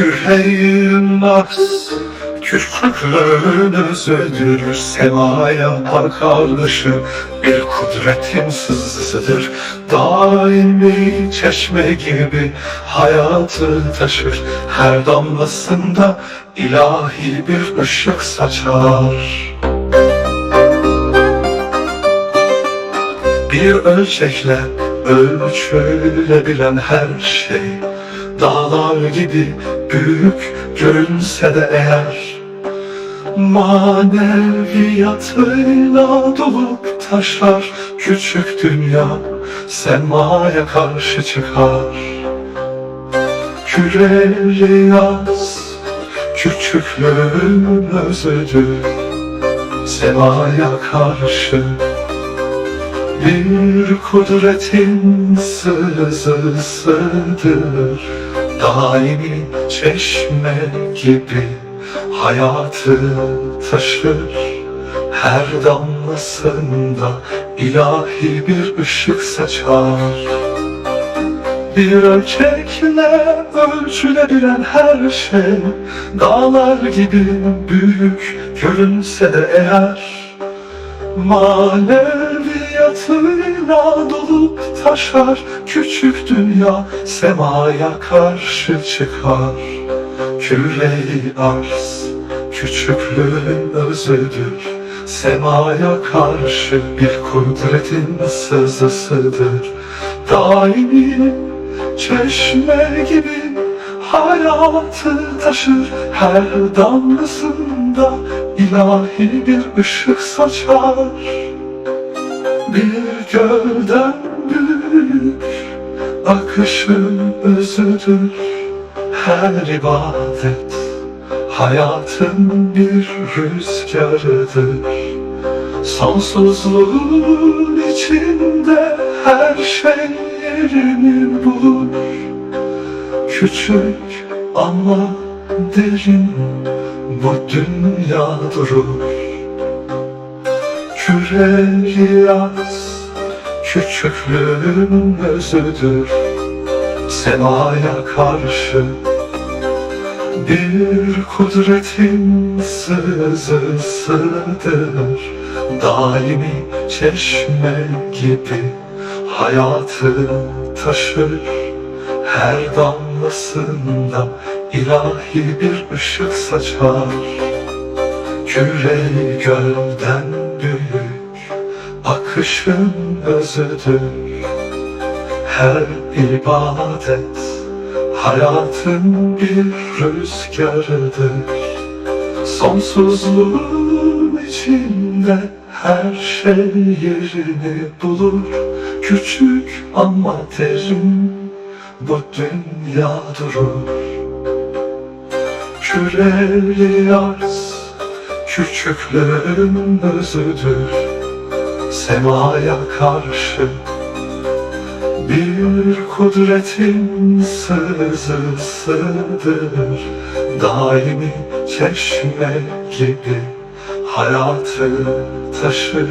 Küreğin naz Küçüklüğün özüdür. Semaya akarlışı Bir kudretin sızısıdır Daimi çeşme gibi Hayatı taşır. Her damlasında ilahi bir ışık saçar. Bir ölçekle ölçülebilen her şey Dağlar gibi büyük görünse de eğer Maneviyatıyla dolup taşar Küçük dünya semaya karşı çıkar. Küreli yaz küçüklüğün özüdür Semaya karşı. Bir kudretin sızısıdır Daimi çeşme gibi hayatı taşır. Her damlasında ilahi bir ışık saçar. Bir ölçekle ölçülebilen her şey Dağlar gibi büyük görünse de eğer Maneviyatıyla dolup taşar Küçük dünya semaya karşı çıkar. Küre-i arz küçüklüğün özüdür. Semaya karşı bir kudretin sızısıdır. Daimi çeşme gibi hayatı taşır. Her damlasında ilahi bir ışık saçar. Bir gölden büyük akışın özüdür Her ibadet. Hayatın bir rüzgarıdır. Sonsuzluğun içinde her şey yerini bulur. Küçük ama derin bu dünya durur. Küreli yaz küçüklüğün özüdür. Semaya karşı bir kudretin sızısıdır. Daimi çeşme gibi hayatı taşır. Her damlasında ilahi bir ışık saçar. Küre gölden akışın özüdür. Her ibadet Hayatın bir rüzgarıdır. Sonsuzluğun içinde her şey yerini bulur. Küçük ama derin bu dünya durur. Küreli yaz küçüklüğün özüdür Semaya karşı bir kudretin sızısıdır Daimi çeşme gibi hayatı taşır